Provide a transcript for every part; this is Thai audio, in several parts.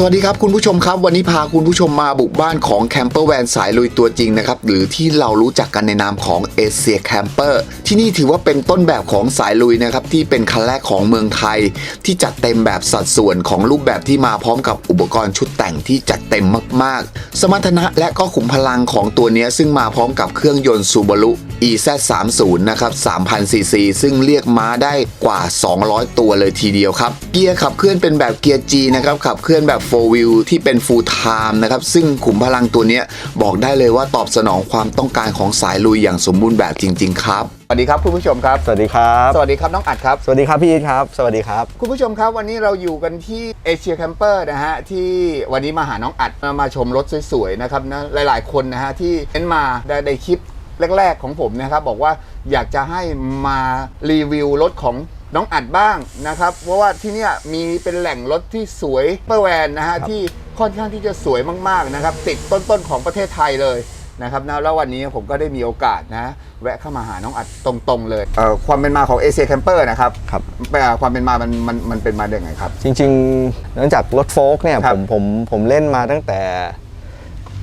สวัสดีครับคุณผู้ชมครับ วันนี้พาคุณผู้ชมมาบุกบ้านของแคมเปอร์แวนสายลุยตัวจริงนะครับ หรือที่เรารู้จักกันในนามของเอเชียแคมเปอร์ที่นี่ถือว่าเป็นต้นแบบของสายลุยนะครับ ที่เป็นคันแรกของเมืองไทย ที่จัดเต็มแบบสัดส่วนของรูปแบบที่มาพร้อมกับอุปกรณ์ชุดแต่งที่จัดเต็มมาก ๆ สมรรถนะและก็ขุมพลังของตัวนี้ซึ่งมาพร้อมกับเครื่องยนต์ซูบารุ EZ30 นะครับ 3,000 ซีซี ซึ่งเรียกม้าได้กว่า 200 ตัวเลยทีเดียวครับ เกียร์ขับเคลื่อนเป็นแบบเกียร์ G นะครับ ขับเคลื่อนแบบ4 wheel ที่เป็น full time นะครับ ซึ่งขุมพลังตัวเนี้ยบอกได้เลยว่าตอบสนองความต้องการของสายลุยอย่างสมบูรณ์แบบจริง ๆ ครับสวัสดีครับคุณผู้ชมครับ สวัสดีครับ สวัสดีครับน้องอัดครับ สวัสดีครับพี่อีทครับ สวัสดีครับ คุณผู้ชมครับวันนี้เราอยู่กันที่เอเชียแคมเปอร์นะฮะที่วันนี้มาหาน้องอัดมามาชมรถสวยๆนะครับนะหลายๆคนนะฮะที่เอ็นมาได้ในคลิปแรก ๆ ของผมนะครับบอกว่าอยากจะให้มารีวิวรถของ น้องอัดบ้างนะครับ เพราะว่าที่เนี่ยมีเป็นแหล่งรถที่สวยเปอร์แวนนะฮะครับที่ค่อนข้างที่จะสวยมากๆนะครับ ติดต้นๆของประเทศไทยเลยนะครับนะแล้ววันนี้ผมก็ได้มีโอกาสนะ แวะเข้ามาหาน้องอัดตรงๆเลยเอ่อความเป็นมาของเอเชียแคมเปอร์นะครับครับ เอ่อความเป็นมามันมันมันเป็นมาได้ไงครับ จริงๆเนื่องจากรถโฟล์กเนี่ยครัผบมผมผมเล่นมาตั้งแต่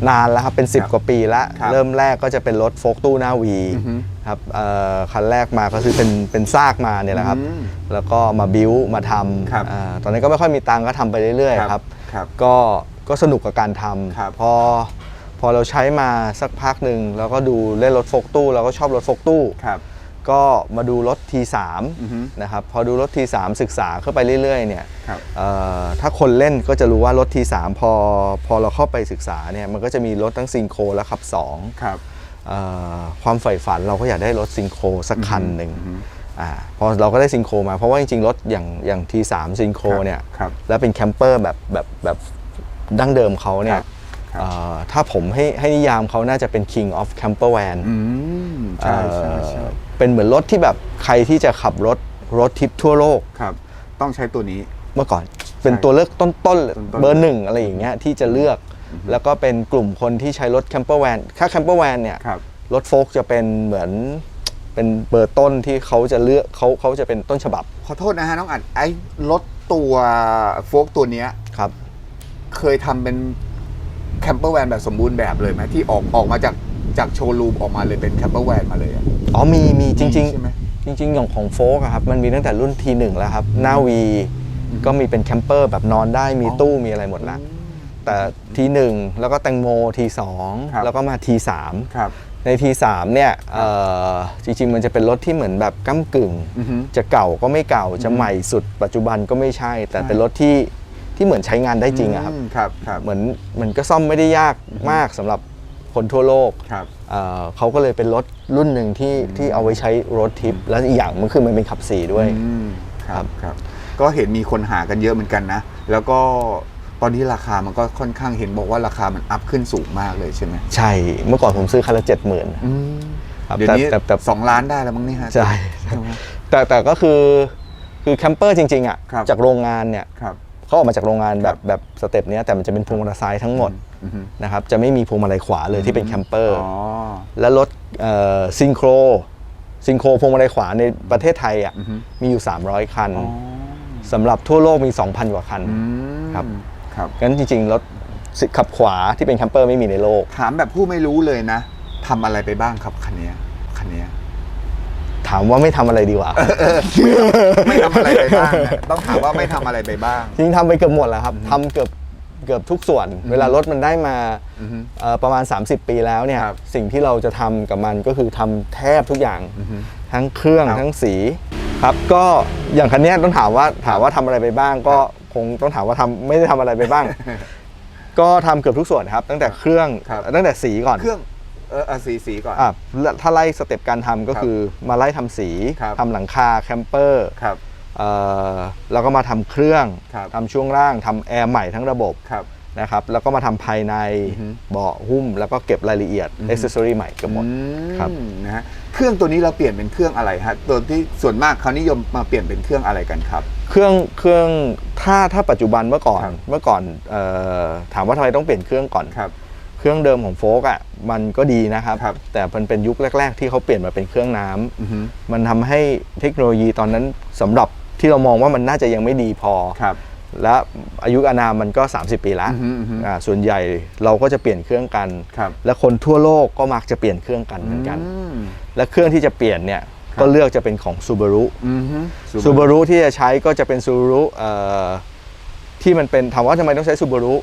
นานแล้วครับเป็นครับ10 กว่าปีแล้วครับเริ่มแรกก็จะเป็นรถโฟล์กตู้หน้าวีอือฮึครับเอ่อคันแรกมาก็คือเป็นเป็นซากมาเนี่ยแหละครับ อืมแล้วก็มาบิวมาทครับำอ่าตอนนั้นก็ไม่ค่อยมีตังค์ก็ทำไปเรื่อยๆครับครับก็ก็สนุกกับการทครับำพอพอเราใช้มาสักพักหนึ่งแล้วก็ดูเล่นรถโฟล์กตู้เราก็ชอบรถโฟล์กตู้ ครับ ก็มาดูรถ T3 อือฮึนะครับพอดูรถ T3 ศึกษาเข้าไปเรื่อยๆเนี่ยครับเอ่อถ้าคนเล่นก็จะรู้ว่ารถ T3 พอพอเราเข้าไปศึกษาเนี่ยมันก็จะมีรถทั้งซิงโครและขับ2ครับเอ่อความใฝ่ฝันเราก็อยากได้รถซิงโครสักคันหนึ่งอือฮึอ่าพอเราก็ได้ซิงโครมาเพราะว่าจริงๆ รถอย่างอย่าง T3 ซิงโครเนี่ยครับแล้วเป็นแคมเปอร์แบบแบบแบบดั้งเดิมเขาเนี่คยรับครับเอ่อถ้าผมให้ให้นิยามเขาน่าจะเป็น King of Camper Van อืมใช่ใช่ใช่ เอ่อเป็นเหมือนรถที่แบบใครที่จะขับรถรถทริปทั่วโลก ครับ ต้องใช้ตัวนี้ เมื่อก่อนเป็นตัวเลือกต้นต้นๆๆเบอร์หนึ่งอะไรอย่างเงี้ยที่จะเลือก แล้วก็เป็นกลุ่มคนที่ใช้รถแคมเปอร์แวนถ้าแคมเปอร์แวนเนี่ยครับรถโฟล์กจะเป็นเหมือนเป็นเบอร์ต้นที่เขาจะเลือกเขาเขาจะเป็นต้นฉบับ ขอโทษนะฮะน้องอัดไอ้รถตัวโฟกตัวเนี้ยครับ เคยทำเป็นแคมเปอร์แวนแบบสมบูรณ์แบบเลยไหมที่ออกออกมาจาก จากโชว์รูมออกมาเลยเป็นแคมเปอร์แวนมาเลยอะ อ๋อมีมีจริงใช่ไหมๆจริงๆอย่างของโฟล์กครับมันมีตั้งแต่รุ่นทีหนึ่งแล้วครับ หน้าวีก็มีเป็นแคมเปอร์แบบนอนได้มีตู้มีอะไรหมดละแต่ทีหนึ่งแล้วก็แตงโมทีสองครับ แล้วก็มาทีสามครับ ใน T3 เนี่ยเอ่อจริงๆ มันจะเป็นรถที่เหมือนแบบก้ากึ่ง อือฮึ จะเก่าก็ไม่เก่าจะใหม่สุดปัจจุบันก็ไม่ใช่ แต่เป็นรถที่ที่เหมือนใช้งานได้จริงอะครับ อืมครับครับ เหมือนมันก็ซ่อมไม่ได้ยากมากสำหรับ คนทั่วโลกครับ เอ่อเขาก็เลยเป็นรถรุ่นหนึ่งที่ที่เอาไว้ใช้รถทิป แล้วอีกอย่างมันคือมันเป็นขับสี่ด้วย อืมครับครับ ก็เห็นมีคนหากันเยอะเหมือนกันนะ แล้วก็ตอนนี้ราคามันก็ค่อนข้างเห็นบอกว่าราคามันอัพขึ้นสูงมากเลยใช่ไหมใช่ เมื่อก่อนผมซื้อคันละเจ็ดหมื่น อืมครับเดี๋ยวนี้แต่แต่สองล้านได้แล้วมั้งนี่ฮะใช่แต่แต่ก็คือคือแคมเปอร์จริงๆอะครับ จากโรงงานเนี่ย ครับ เขาออกมาจากโรงงานแบครับบแบบสเต็ปเนี้ยแต่มันจะเป็นพวงมาลัยซ้ายทั้งหมดอือฮึนะครับจะไม่มีพวงมาลัยขวาเลยที่เป็นแคมเปอร์อ๋อและรถซิงโครซิงโครพวงมาลัยขวาในประเทศไทยอะอือฮึมีอยู่ 300 คันอ๋อสำหรับทั่วโลกมี 2,000 กว่าคันอืมครับครับงั้นจริงๆรถขับขวาที่เป็นแคมเปอร์ไม่มีในโลก ถามแบบผู้ไม่รู้เลยนะทำอะไรไปบ้างครับคันเนี้ยคันเนี้ยถามว่าไม่ทำอะไรดีกว่า ไม่ทำอะไรไปบ้างนะต้องถามว่าไม่ทำอะไรไปบ้าง จริงๆทำไปเกือบหมดแล้วครับทำเกือบเกือบทุกส่วน เวลารถมันได้มาอือฮึเอ่อประมาณ 30 ปีแล้วเนี่ยครับสิ่งที่เราจะทำกับมันก็คือทำแทบทุกอย่างอือฮึทั้งเครื่องครับทั้งสีครับก็อย่างคันเนี้ยต้องถามว่าถามว่าทำอะไรไปบ้าง ก็คงต้องถามว่าทำไม่ได้ทำอะไรไปบ้าง ก็ทำเกือบทุกส่วนครับ ตั้งแต่เครื่องครับ ตั้งแต่สีก่อน เครื่องเออเอาสีสีก่อน อะแล้วถ้าไล่สเต็ปการทำก็คือมาไล่ทำสีครับทำหลังคาแคมเปอร์ครับ เอ่อแล้วก็มาทำเครื่องครับ ทำช่วงล่างทำแอร์ใหม่ทั้งระบบครับ นะครับ แล้วก็มาทำภายในอือฮึ เบาะหุ้ม แล้วก็เก็บรายละเอียดอือฮึเอ c เซอรี่ใหม่เกือบหมดอืมครับนะฮะเครื่องตัวนี้เราเปลี่ยนเป็นเครื่องอะไรฮะตัวที่ส่วนมากเขานิยมมาเปลี่ยนเป็นเครื่องอะไรกันครับ เครื่องเครื่องถ้าถ้าปัจจุบันเมื่อก่อนครับ เมื่อก่อนเออถามว่าทำไมต้องเปลี่ยนเครื่องก่อน ครับเครื่องเดิมของโฟกอะมันก็ดีนะครับครับแต่มันเป็นยุคแรก ๆ ที่เขาเปลี่ยนมาเป็นเครื่องน้ำอือฮึมันทำให้เทคโนโลยีตอนนั้นสำหรับที่เรามองว่ามันน่าจะยังไม่ดีพอครับและอายุอานามมันก็ 30 ปีแล้วอือฮึอือฮึอ่าส่วนใหญ่เราก็จะเปลี่ยนเครื่องกันครับและคนทั่วโลกก็มักจะเปลี่ยนเครื่องกันเหมือนกันอืมและเครื่องที่จะเปลี่ยนเนี่ยครับก็เลือกจะเป็นของ Subaru อือฮึ Subaru ที่จะใช้ก็จะเป็น Subaru เอ่อที่มันเป็นถามว่าทำไมต้องใช้ Subaru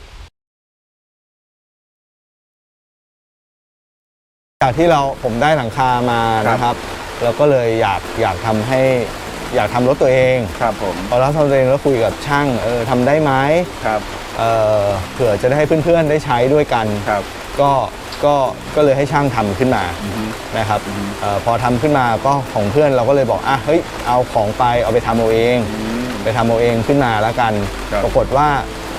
จากที่เราผมได้หลังคามานะครับ เราก็เลยอยากอยากทำให้อยากทำรถตัวเองครับผมพอเราทำตัวเองแล้วคุยกับช่างเออทำได้ไหมครับเออเผื่อจะได้ให้เพื่อนๆได้ใช้ด้วยกัน ครับ ก็ก็ก็เลยให้ช่างทำขึ้นมาอือฮึนะครับอือฮึเออพอทำขึ้นมาก็ของเพื่อนเราก็เลยบอกอะเฮ้ยเอาของไปเอาไปทำเอาเองอืมไปทำเอาเองขึ้นมาแล้วกัน ครับ ปรากฏว่า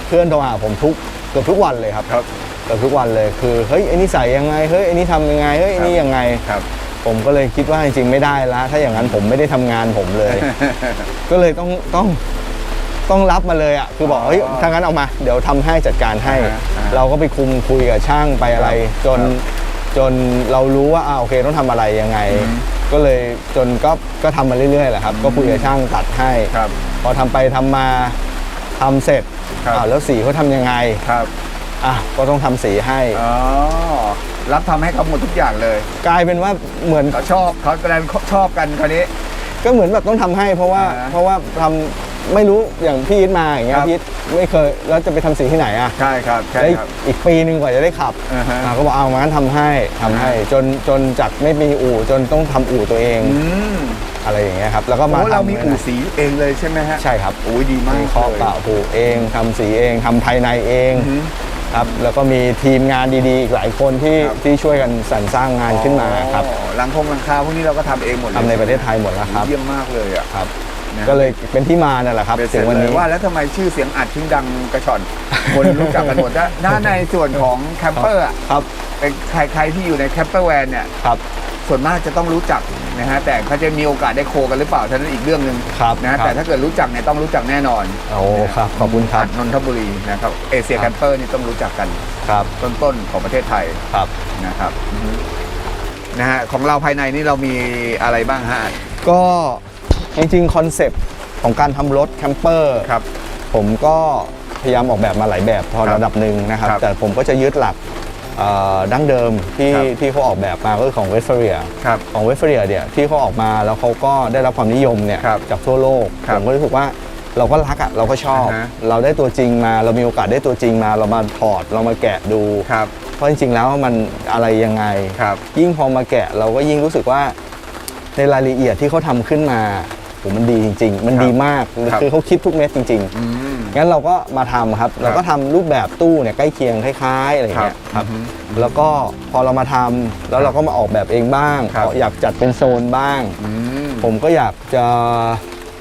เพื่อนโทรหาผมทุกเกือบทุกวันเลยครับ ครับเกือบทุกวันเลยคือเฮ้ยไอ้นี่ใส่ยังไงเฮ้ยไอ้นี่ทำยังไงเฮ้ยไอ้นี่ยังไง ครับ ผมก็เลยคิดว่าจริงๆไม่ได้ละถ้าอย่างนั้นผมไม่ได้ทำงานผมเลย ก็เลยต้องต้องต้องรับมาเลยอะคือบอกเฮ้ยอ๋อถ้างั้นเอามาเดี๋ยวทำให้จัดการให้ อ่าฮะอ่าฮะเราก็ไปคุมคุยกับช่างไปอะไร ครับจนครับจนเรารู้ว่าอ่าโอเคต้องทำอะไรยังไง อืมก็เลยจนก็ก็ทำมาเรื่อยๆแหละครับ ก็คุยกับช่างตัดให้ครับพอทำไปทำมาทำเสร็จครับ อ้าวแล้วสีเขาทำยังไง ครับ อะก็ต้องทำสีให้ อ๋อรับทำให้เขาหมดทุกอย่างเลยกลายเป็นว่าเหมือนเขาชอบเขาแสดงชอบกันคราวนี้ ก็เหมือนแบบต้องทำให้ เพราะว่าอ่าเพราะว่าทำไม่รู้อย่างพี่อิทมาอย่างเงี้คยรับ พี่อิทไม่เคยแล้วจะไปทำสีที่ไหนอะใช่ครับใช่แล้วครับ อีกปีหนึ่งกว่าจะได้ขับอ่าฮะ อ่าก็บอกเอางั้นทำให้ทำให้จนจนจากไม่มีอู่จนต้องทำอู่ตัวเองอืมอะไรอย่างเงี้ยครับแล้วก็มาโอ้เรามีทำอู่สีเองเลยใช่ไหมฮะใช่ครับ โอ้ยดีมากมีข้อเลยเปล่าผูกเองทำสีเองทำภายในเอง อือฮึ ครับแล้วก็มีทีมงานดีๆอีกหลายคนที่ครับ ที่ช่วยกันสรรสร้างงานขึ้นมาครับอ๋อหลังคงหลังคาพวกนี้เราก็ทำเองหมดเลยทำในประเทศไทยหมดแล้วครับเยี่ยมมากเลยอะครับ นะก็เลยเป็นที่มานั่นแหละครับเป็นถึเสร็จงวันเลนี้ยว่าแล้วทำไมชื่อเสียงอัดถึงดังกระชอน คนรู้จักกันหมดถ้าถ้าในส่วนของแคมเปอร์อะครับเป็นใครใครที่อยู่ในแคมเปอร์แวนเนี่ย ครับ ส่วนมากจะต้องรู้จัก นะฮะแต่เขาจะมีโอกาสได้โคกันหรือเปล่าท่านั้นอีกเรื่องหนึ่งครับนะฮะครับ แต่ถ้าเกิดรู้จักเนี่ยต้องรู้จักแน่นอนโอ้ครับ ขอบคุณครับอัดนนทบุรีนะครับเอเชียคแครับมเปอร์นี่ต้องรู้จักกันครับต้นๆของประเทศไทยครับ นะครับอือฮึนะฮะของเราภายในนี่เรามีอะไรบ้างฮะก็จริงๆคอนเซปต์ของการทำรถแคมเปอร์ครับ ผมก็พยายามออกแบบมาหลายแบบพอครับระดับหนึ่งนะครับ ครับแต่ผมก็จะยึดหลักเอ่อ ดั้งเดิมที่ครับที่เขาออกแบบมาก็คือของเวสเฟเรียครับของเวสเฟเรียเนี่ยที่เขาออกมาแล้วเขาก็ได้รับความนิยมเนี่ยครับจากทั่วโลกครับผมก็รู้สึกว่าเราก็รักอะเราก็ชอบ อ่าฮะ เราได้ตัวจริงมา เรามีโอกาสได้ตัวจริงมา เรามาถอดเรามาแกะดู ครับเพราะจริงๆแล้วมันอะไรยังไง ครับ ยิ่งพอมาแกะเราก็ยิ่งรู้สึกว่าในรายละเอียดที่เขาทำขึ้นมา โหมันดีจริง ๆ มันครับดีมากครับคือเขาคิดทุกเม็ดจริงๆอืมงั้นเราก็มาทำครับเราก็ทำรูปแบบตู้เนี่ยใกล้เคียงคล้ายๆอะไรอย่างเงี้ยคครัรับบอือฮึแล้วก็พอเรามาทำแล้วเราก็มาออกแบบเองบ้างครับ อยากจัดเป็นโซนบ้าง อืมผมก็อยากจะ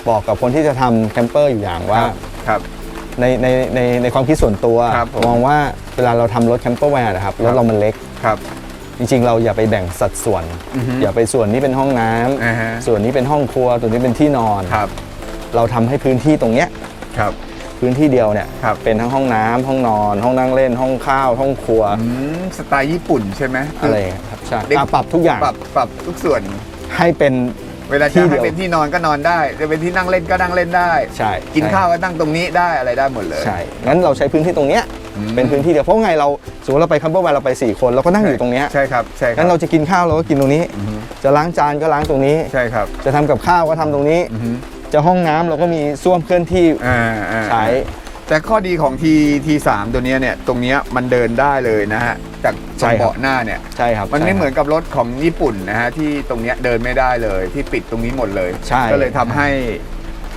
บอกกับคนที่จะทำแคมเปอร์อยู่อย่างว่า ครับ ในในในในความคิดส่วนตัว ครับผมมองว่าเวลาเราทำรถแคมเปอร์แวนนะครับรถเรามันเล็ก ครับ จริงๆ เราอย่าไปแบ่งสัดส่วน อือฮึอย่าไปส่วนนี้เป็นห้องน้ำอ่าฮะ ส่วนนี้เป็นห้องครัวตัวนี้เป็นที่นอน ครับเราทำให้พื้นที่ตรงเนี้ยครับ พื้นที่เดียวเนี่ยครับ เป็นทั้งห้องน้ำห้องนอน ห้องนั่งเล่น ห้องข้าว ห้องครัวอืมสไตล์ญี่ปุ่นใช่ไหมอะไรอย่างเงี้ยครับใช่เด็ก อะปรับทุกอย่างปรับปรับทุกส่วน ให้เป็น เวลาที่จะเดีให้ยว เป็นที่นอนก็นอนได้ จะเป็นที่นั่งเล่นก็นั่งเล่นได้ ใช่กินใช่ข้าวก็นั่งตรงนี้ได้อะไรได้หมดเลย ใช่งั้นเราใช้พื้นที่ตรงเนี้ยอืม เป็นพื้นที่เดียวเพราะไงเราสมมติเราไปคัมเปอร์แวนเราไป 4 คนเราก็นั่งอยู่ตรงเนี้ยใช่ครับใช่ครังั้นเราจะกินข้าวเราก็กินตรงนี้อือฮึจะล้างจานก็ล้างตรงนี้ใช่ครับ จะทำกับข้าวก็ทำตรงนี้อือฮึจะห้องน้ำเราก็มีส้วมเคลื่อนที่อ่าอ่าใช้แต่ข้อดีของทีทีสามตัวเนี้ยเนี่ยตรงเนี้ยมันเดินได้เลยนะฮะจากตรงเบาะหน้าเนี่ยใช่ครับมันไม่ใช่เหมือนกับรถของญี่ปุ่นนะฮะที่ตรงเนี้ยเดินไม่ได้เลยที่ปิดตรงนี้หมดเลยใช่ก็เลยทำให้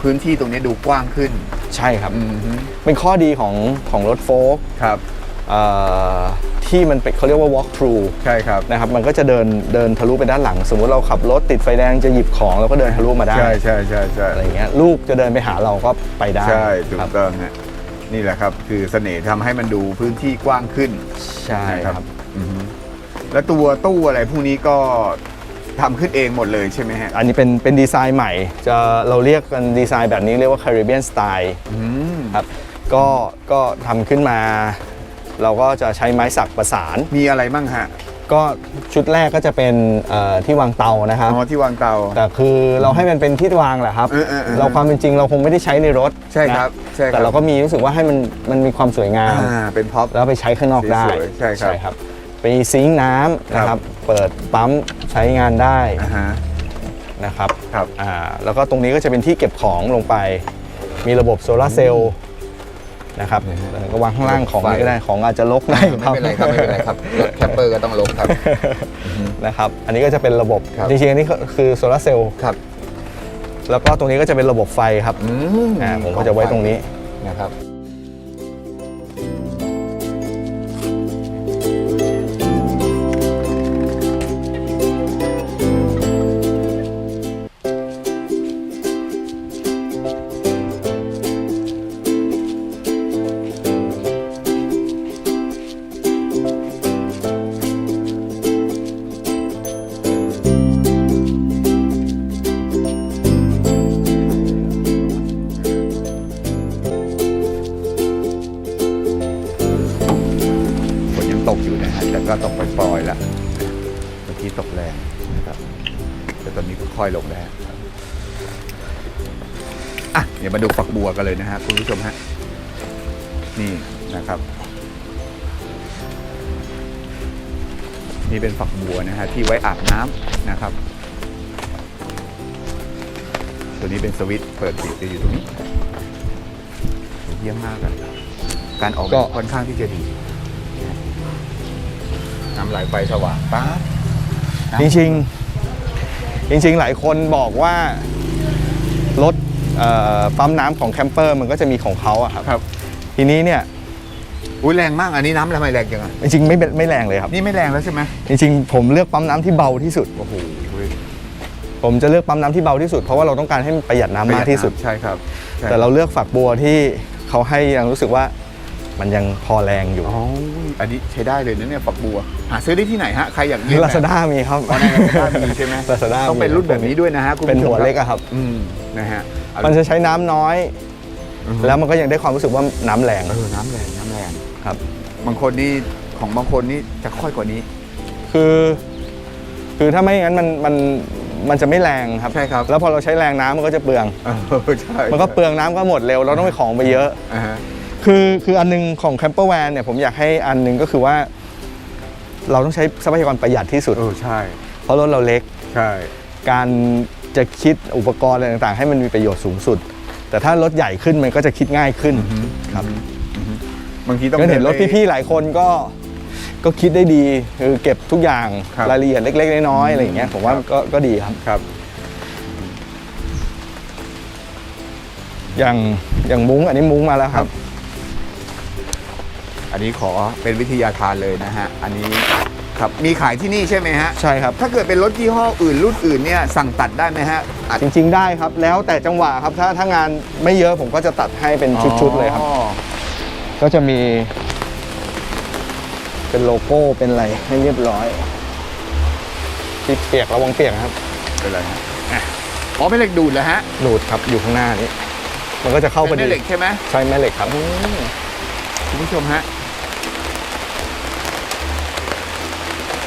พื้นที่ตรงเนี้ยดูกว้างขึ้น ใช่ครับอืมฮึเป็นข้อดีของของรถโฟล์กครับที่มันเป็นเขาเรียกว่า walk through ใช่ครับนะครับ มันก็จะเดินเดินทะลุไปด้านหลัง สมมุติเราขับรถติดไฟแดงจะหยิบของเราก็เดินทะลุมาได้ ใช่ใช่ใช่ใช่อะไรอย่างเงี้ยลูกจะเดินไปหาเราก็ไปได้ใช่ถูครักบต้องฮะนี่แหละครับ คือเสน่ห์ทำให้มันดูพื้นที่กว้างขึ้น ใช่นะครับอือฮึแล้วตัวตู้อะไรพวกนี้ก็ ทำขึ้นเองหมดเลยใช่ไหมฮะ อันนี้เป็นเป็นดีไซน์ใหม่ จะเราเรียกกันดีไซน์แบบนี้เรียกว่า Caribbean Style อืมครับก็ก็ทำขึ้นมา เราก็จะใช้ไม้สักประสาน มีอะไรบ้างฮะ ก็ชุดแรกก็จะเป็นเอ่อที่วางเตานะครับ อ๋อที่วางเตา แต่คือเราให้มันเป็นที่วางแหละครับ เออเออเออเราความเป็นจริงเราคงไม่ได้ใช้ในรถใช่ครับนะใช่ครับ แต่เราก็มีรู้สึกว่าให้มันมันมีความสวยงาม อ่าเป็นพ็อป แล้วไปใช้ข้างนอกได้สวยๆใช่ครับ ครับ ไปซิงค์น้ำนะคครัรับบเปิดปั๊มใช้งานได้อ่าฮะ นะครับครับอ่าแล้วก็ตรงนี้ก็จะเป็นที่เก็บของลงไป มีระบบโซลาร์เซลล์นะครับแล้วก็วางข้างล่างของนี่ก็ได้ของอาจจะลกได้ไม่เป็นไรครับไม่เป็นไรครับรถแคมเปอร์ก็ต้องลงครับ นะครับ อันนี้ก็จะเป็นระบบครับ จริงๆอันนี้ก็คือโซลาร์เซลล์ครับแล้วก็ตรงนี้ก็จะเป็นระบบไฟครับอืมอ่าผมก็จะไว้ตรงนี้นะครับ นเลยนะฮะคุณผู้ชมฮะนี่นะครับ นี่เป็นฝักบัวนะฮะที่ไว้อาบน้ำนะครับ ตัวนี้เป็นสวิตช์เปิดปิดจะอยู่ตรงนี้เยี่ยมมากอะการออกแบบค่อนข้างที่จะดีน้ำไหลไฟสว่างป๊าบจริงๆจริงๆ หลายคนบอกว่ารถเอ่อ ปั๊มน้ำของแคมเปอร์มันก็จะมีของเขาอะครับ ครับทีนี้เนี่ยอุ้ยแรงมากอันนี้น้ำทำไมแรงจังอะจริงๆไม่เป็นไม่แรงเลยครับ นี่ไม่แรงแล้วใช่ไหมจริงๆผมเลือกปั๊มน้ำที่เบาที่สุด โอ้โหผมจะเลือกปั๊มน้ำที่เบาที่สุดเพราะว่าเราต้องการให้มันประหยัดน้ำมากที่สุด ใช่ครับใช่แต่เราเลือกฝักบัวที่เขาให้ยังรู้สึกว่า มันยังพอแรงอยู่ อ๋ออันนี้ใช้ได้เลยนะเนี่ยฝักบัว หาซื้อได้ที่ไหนฮะ ใครอยากเรียนลาซาด้ามีครับอ๋อในลาซาด้ามีใช่ไหมลาซาด้าต้องเป็นรุ่นแบบนี้ด้วยนะฮะคุณเป็นผู้ชมหัวเล็กอะครับอืมนะฮะเอามันจะใช้น้ำน้อยอือฮึแล้วมันก็ยังได้ความรู้สึกว่าน้ำแรงเออน้ำแรงน้ำแรงครับ บางคนนี่ของบางคนนี่จะค่อยกว่านี้ คือ คือถ้าไม่งั้นมันมันมันจะไม่แรงครับใช่ครับ แล้วพอเราใช้แรงน้ำมันก็จะเปลืองเออใช่มันก็เปลืองน้ำก็หมดเร็ว เราต้องไปของไปเยอะอ่าฮะ คือคืออันหนึงของแคมเปอร์แวนเนี่ยผมอยากให้อันหนึงก็คือว่า เราต้องใช้ทรัพยากรประหยัดที่สุด เออใช่ เพราะรถเราเล็ก ใช่ การจะคิดอุปกรณ์อะไรต่างๆ ให้มันมีประโยชน์สูงสุด แต่ถ้ารถใหญ่ขึ้นมันก็จะคิดง่ายขึ้นครับบางทีต้องก็เห็นรถดิไปพี่ๆหลายคนก็ก็คิดได้ดีคือเก็บทุกอย่างครับรายละเอียดเล็ก ๆ น้อยๆอะไรอย่างเงี้ยผมว่าก็ก็ดีครับครับ อย่างอย่างมุ้งอันนี้มุ้งมาแล้วครับ อันนี้ขอเป็นวิทยาทานเลยนะฮะ อันนี้ครับมีขายที่นี่ใช่ไหมฮะ ใช่ครับ ถ้าเกิดเป็นรถยี่ห้ออื่นรุ่นอื่นเนี่ยสั่งตัดได้ไหมฮะอัดจริง ๆ ได้ครับ แล้วแต่จังหวะครับ ถ้าถ้างานไม่เยอะผมก็จะตัดให้เป็นชุดๆเลยครับ อ๋อก็จะมี เป็นโลโก้เป็นอะไรให้เรียบร้อยที่เปียกระวังเปียกนะครับ เป็นไรฮะอะอ๋อเป็นเหล็กดูดเหรอฮะหนูดครับอยู่ข้างหน้านี้ มันก็จะเข้าพอเป็นดีแม่เหล็กใช่ไหมใช่แม่เหล็กครับ คุณผู้ชมฮะ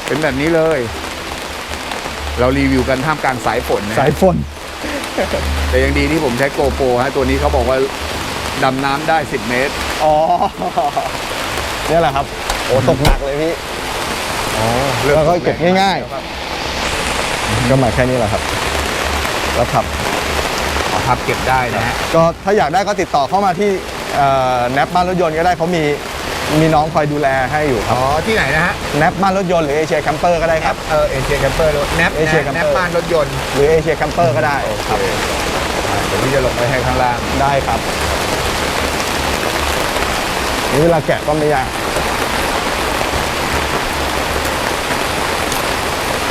เป็นแบบนี้เลย เรารีวิวกันท่ามกลางสายฝนนะสายฝน แต่ยังดีที่ผมใช้โกโปรฮะตัวนี้เขาบอกว่าดำน้ำได้ 10 เมตร อ๋อเนี่ยแหละครับ โอ้ตกหนักเลยพี่อ๋อแล้วก็เก็บง่ายๆ ก็มาแค่นี้แหละครับ แล้วขับอ๋อพับเก็บได้นะฮะก็ถ้าอยากได้ก็ติดต่อเข้ามาที่แนปบ้านรถยนต์ก็ได้เขามี มีน้องคอยดูแลให้อยู่ครัอ๋บอที่ไหนนะฮะ แนปบ้านรถยนต์หรือเอเชียแคมเปอร์ก็ได้ครับ เออเอเชียแคมเปอร์รถแนป Asia แน Camper ปบ้านรถยนต์หรือเอเชียแคมเปอร์ก็ได้โอเคครับอ่าเดี๋ยวพี่จะลงไปให้ข้างล่าง ได้ครับนี่เวลาแกะก็ไม่ยาก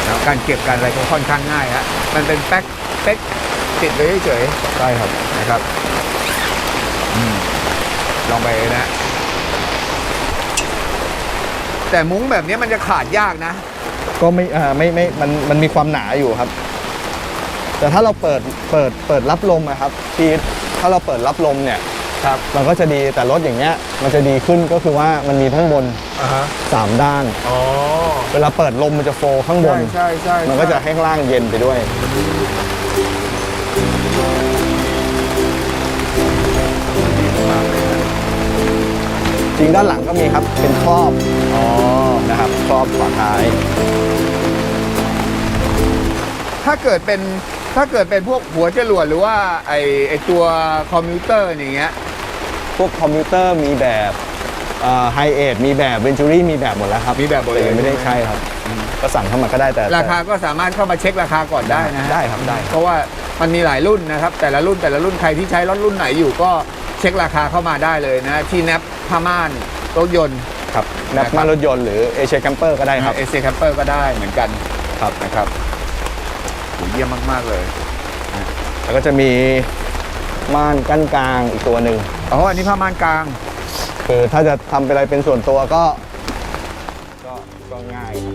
แล้วการเก็บการอะไรก็ค่อนข้างง่ายฮะ มันเป็นแป๊กเป๊กติดไว้เฉยใช่ครับ ๆนะครับอืมลองไปนะ แต่มุ้งแบบนี้มันจะขาดยากนะ ก็ไม่อ่าไม่ไม่มันมันมีความหนาอยู่ครับ แต่ถ้าเราเปิดเปิดเปิดรับลมอะครับที่ถ้าเราเปิดรับลมเนี่ยครับมันก็จะดีแต่รถอย่างเงี้ยมันจะดีขึ้นก็คือว่ามันมีทั้งบนอ่าฮะ3ด้านอ๋อเวลาเปิดลมมันจะโฟข้างบใช่นใช่ใช่มันก็จะให้ข้างล่างเย็นไปด้วย จริงด้านหลังก็มีครับเป็นครอบอ๋อ นะครับครอบฝาท้าย ถ้าเกิดเป็นถ้าเกิดเป็นพวกหัวจรวดหรือว่าไอไอตัวคอมพิวเตอร์อย่างเงี้ยพวกคอมพิวเตอร์มีแบบไฮเอทมีแบบเวนจูรี่มีแบบหมดแล้วครับมีแบบหมดเลยแต่ยังไม่ได้ใช่ครับ ก็สั่งเข้ามาก็ได้แต่ ราคาก็สามารถเข้ามาเช็คราคาก่อนได้นะฮะได้ครับได้ เพราะว่ามันมีหลายรุ่นนะครับ แต่ละรุ่นแต่ละรุ่นใครที่ใช้รถรุ่นไหนอยู่ก็เช็คราคาเข้ามาได้เลยนะ ที่แนปผ้าม่านรถยนต์ ครับนะนัครับบมารถยนต์หรือเอเชียแคมเปอร์ก็ได้ครับเอเซียแคมเปอร์ก็ได้เหมือนกันครับนะครับโหเยี่ยมมาก ๆ เลย แล้วก็จะมีม่านกั้นกลางอีกตัวหนึ่งอ๋ออันนี้ผ้าม่านกลาง คือถ้าจะทำเป็นอะไรเป็นส่วนตัวก็ ก็ก็ง่ายครับ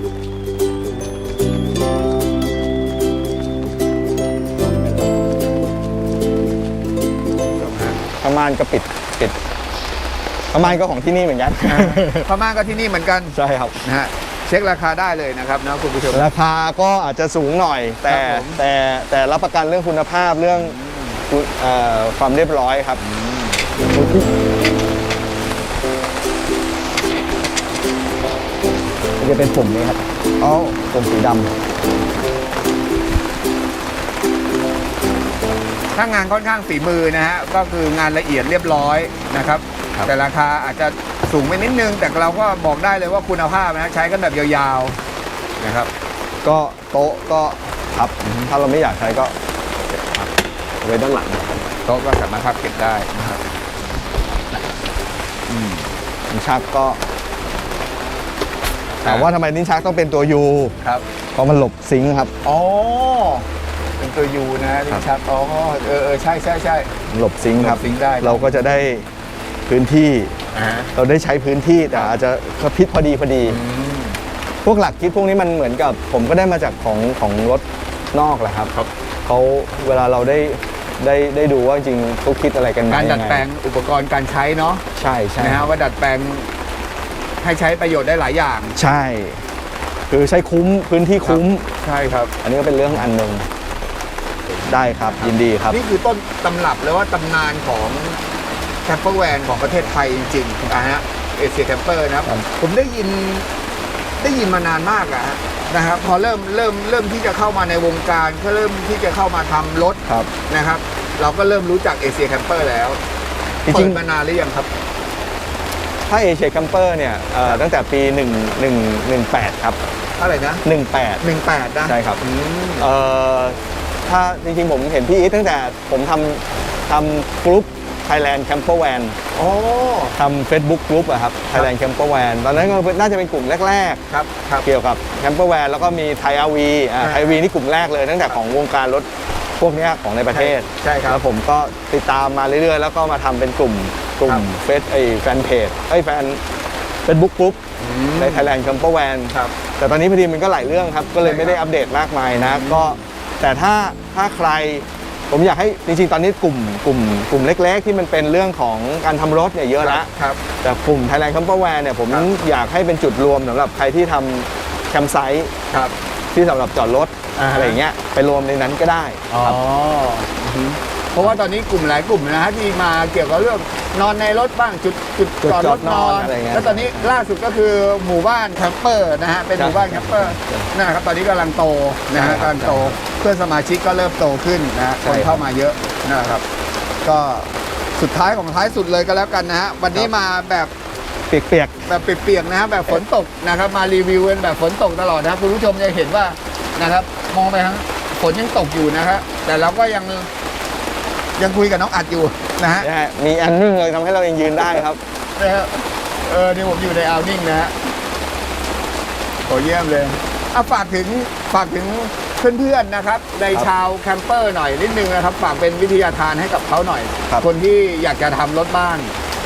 ผ้าม่านก็ปิด ปิดผ้าม่านก็ของที่นี่เหมือนกันผ้าม่านก็ที่นี่เหมือนกันใช่ครับนะฮะเช็คราคาได้เลยนะครับนะคุณผู้ชมราคาก็อาจจะสูงหน่อย แต่ครับผมแต่แต่รับประกันเรื่องคุณภาพเรื่องคุณเอ่อความเรียบร้อยครับมันจะเป็นปุ่มนี้ครับอ๋อปุ่มสีดถ้างานค่อนข้างฝีมือนะฮะก็คืองานละเอียดเรียบร้อยนะครับ แต่ราคาอาจจะสูงไปนิดนึง แต่เราก็บอกได้เลยว่าคุณภาพนะใช้กันแบบยาวๆนะครับำก็โต๊ะก็พับถ้าเราไม่อยากใช้ก็เก็บพับไว้ด้านหลังโต๊ะก็สามารถพับเก็บได้นะครับลิ้นชักก็ถามว่าทำไมลิ้นชักต้องเป็นตัวยูครับเพราะมันหลบซิงค์ครับอ๋อเป็นตัวยูนะลิ้นชักอ๋อเออเออใช่ใช่ใช่หลบซิงค์ครับหลบซิงค์ได้เราก็จะได้ พื้นที่ อ่าเราได้ใช้พื้นที่แต่อาจจะกระพริบพอดีพอดีอืมพวกหลักคิดพวกนี้มันเหมือนกับผมก็ได้มาจากของของรถนอกแหละครับครับ เขาเวลาเราได้ได้ได้ดูว่าจริงๆเขาคิดอะไรกันมการดัดยัไแปลงอุปกรณ์การใช้เนาะใช่ใช่ นะฮะว่าดัดแปลงให้ใช้ประโยชน์ได้หลายอย่าง ใช่ คือใช้คุ้มพื้นที่คุ้ม ใช่ครับ อันนี้ก็เป็นเรื่องอันหนึ่งได้ครับยินดีครับ นี่คือต้นตำรับเลยว่าตำนานของ แคมเปอร์แวนของประเทศไทยจริงๆนะฮะเอเชียแคมเปอร์นะครับครับผมได้ยินได้ยินมานานมากอะฮะนะครับ พอเริ่มเริ่มเริ่มที่จะเข้ามาในวงการก็เริ่มที่จะเข้ามาทำรถครับ นะครับ เราก็เริ่มรู้จักเอเชียแคมเปอร์แล้วจริงๆเปิดมานานหรือยังครับ ถ้าเอเชียแคมเปอร์เนี่ยเอ่อตั้งแต่ปี 1 1 1 8 ครับเท่าไหร่นะ18 หนึ่งแปดนะใช่ครับ อืม เอ่อถ้าจริงๆ ผมเห็นพี่อีทตั้งแต่ผมทำทำกลุ่ม Thailand Camper Van อ๋อทำ Facebook กลุ่มอะครับ Thailand Camper Van ตอนนั้นก็น่าจะเป็นกลุ่มแรก ครับครับ ๆ เกี่ยวกับ Camper Van แล้วก็มีไทยอาวีอ่าใช่ไทยวีนี่กลุ่มแรกเลยตั้งแต่ของวงการรถพวกเนี้ยของในประเทศใช่ครับแล้วผมก็ติดตามมาเรื่อยๆ แล้วก็มาทำเป็นกลุ่มกลุ่ครัมบ เฟซไอแฟนเพจไอยแฟน Facebook กลุ่มอืมใน Thailand Camper Van ครับ แต่ตอนนี้พอดีมันก็หลายเรื่องครับ ก็เลยใช่ครับไม่ได้อัปเดตมากมายนะก็แต่ถ้าถ้าใคร ผมอยากให้จริงๆ ตอนนี้กลุ่มกลุ่มกลุ่มเล็ก ๆ ที่มันเป็นเรื่องของการทำรถเนี่ยเยอะละครับ แต่กลุ่ม Thailand Camper Van เนี่ยผมครับอยากให้เป็นจุดรวมสำหรับใครที่ทำแคมป์ไซต์ครับที่สำหรับจอดรถอ่าฮะ อะไรอย่างเงี้ยไปรวมในนั้นก็ได้ อ๋อ เพราะว่าตอนนี้กลุ่มหลายกลุ่มนะฮะที่มาเกี่ยวกับเรื่องนอนในรถบ้างจุดจุดจุดจอดจรอดถนนออนนอะไรเงี้ยแล้วตอนนี้ล่าสุดก็คือหมู่บ้านแคมเปอร์นะฮะเป็นครับหมู่บ้านแคมเปอร์นะครับตอนนี้กำลังโตนะฮะใช่ครับกำลังโตเพื่อนสมาชิกก็เริ่มโตขึ้นนะฮะใช่คนครับ เข้ามาเยอะนะครับ ก็สุดท้ายของท้ายสุดเลยก็แล้วกันนะฮะวันนี้มาแบบ เปียก แบบเปียกๆนะฮะแบบฝนตกนะครับ มารีวิวกันแบบฝนตกตลอดนะครับคุณผู้ชมจะเห็นว่านะครับ มองไปทางฝนยังตกอยู่นะครับแต่เราก็ยัง ยังคุยกับน้องอัดอยู่นะฮะๆนะฮะมีอันนึงเลยทำให้เรายังยืนได้ครับ นะฮะเออนี่ผมอยู่ในอาวนิ่งนะฮะโหเยี่ยมเลยอะฝากถึงฝากถึงเพื่อนๆนะครับ ในครับชาวแคมเปอร์หน่อยนิดนึงนะครับฝากเป็นวิทยาทานให้กับเขาหน่อยครับคนที่อยากจะทำรถบ้าน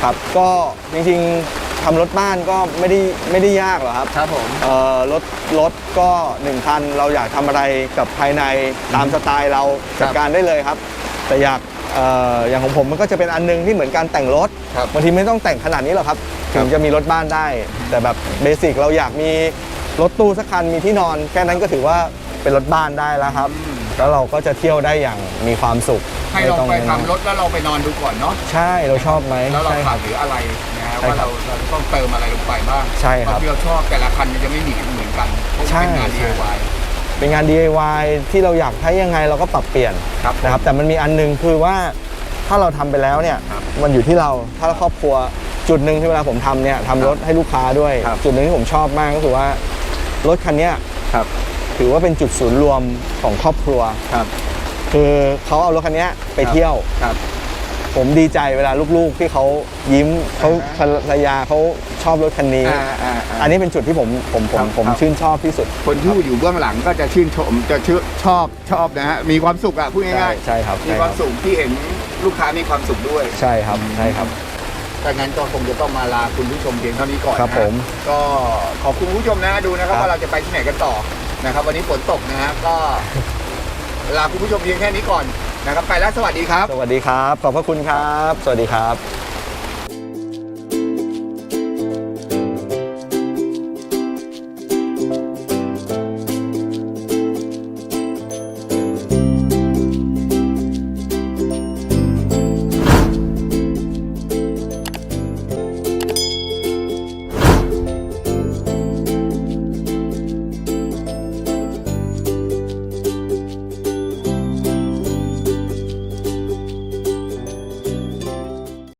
ครับ ก็จริงๆทำรถบ้านก็ไม่ได้ไม่ได้ยากหรอกครับ ครับผม เอ่อรถรถก็หนึ่งคันเราอยากทำอะไรกับภายในตามสไตล์เราครับจัดการได้เลยครับ แต่อยากเอ่ออย่างของผมมันก็จะเป็นอันนึงที่เหมือนการแต่งรถครับบางทีไม่ต้องแต่งขนาดนี้หรอกครับครัถึบงจะมีรถบ้านได้ แต่แบบเบสิกเราอยากมีรถตู้สักคันมีที่นอน แค่นั้นก็ถือว่าเป็นรถบ้านได้แล้วครับ แล้วเราก็จะเที่ยวได้อย่างมีความสุขให้เราม่ต้งไปทำรถแล้วเราไปนอนดูก่อนเนาะใช่เราชอบไหมแล้วเราใช่คขารัดบหรืออะไรนะฮะใช่ว่าครัเราบเราต้องเติมอะไรลงไปบ้างใช่ครับที่เราชอบแต่ละคันมันจะไม่เหมือนเหมือนกันเพราะใช่เป็นงานใช่ DIY เป็นงาน DIY ที่เราอยากให้ยังไงเราก็ปรับเปลี่ยนครับนะครับ แต่มันมีอันหนึงคือว่าถ้าเราทำไปแล้วเนี่ยครับมันอยู่ที่เราถ้าครอบครัวจุดหนึ่งที่เวลาผมทำเนี่ยทำรถให้ลูกค้าด้วยครับจุดหนึ่งที่ผมชอบมากก็คือว่ารถคันเนี้ยครับถือว่าเป็นจุดศูนย์รวมของครอบครัวครับคือเขาเอารถคันเนี้ยไปครับเที่ยวครับ ผมดีใจเวลาลูกๆที่เขายิ้มเขาอ่าฮะภรรยาเขาชอบรถคันนี้ อ่าอ่าอ่า อันนี้เป็นจุดที่ผมผมผมครับผมครับ ชื่นชอบที่สุด คนที่อยู่เบื้องหลังก็จะชื่นชมจะชื่นชอบชอบนะฮะมีความสุขอะพูดใช่ง่ายใช่ครับๆมีใช่คครัวามบสุขที่เห็นลูกค้ามีความสุขด้วย ใช่ครับใช่ครับ ดังนั้นก็คงจะต้องมาลาคุณผู้ชมเพียงเท่านี้ก่อนครับนะผมก็ขอบคุณผู้ชมนะดูนะครับครับ ว่าเราจะไปที่ไหนกันต่อนะครับ วันนี้ฝนตกนะฮะก็ ลาคุณผู้ชมเพียงแค่นี้ก่อน นะครับไปแล้วสวัสดีครับ สวัสดีครับ ขอบพระคุณครับ สวัสดีครับ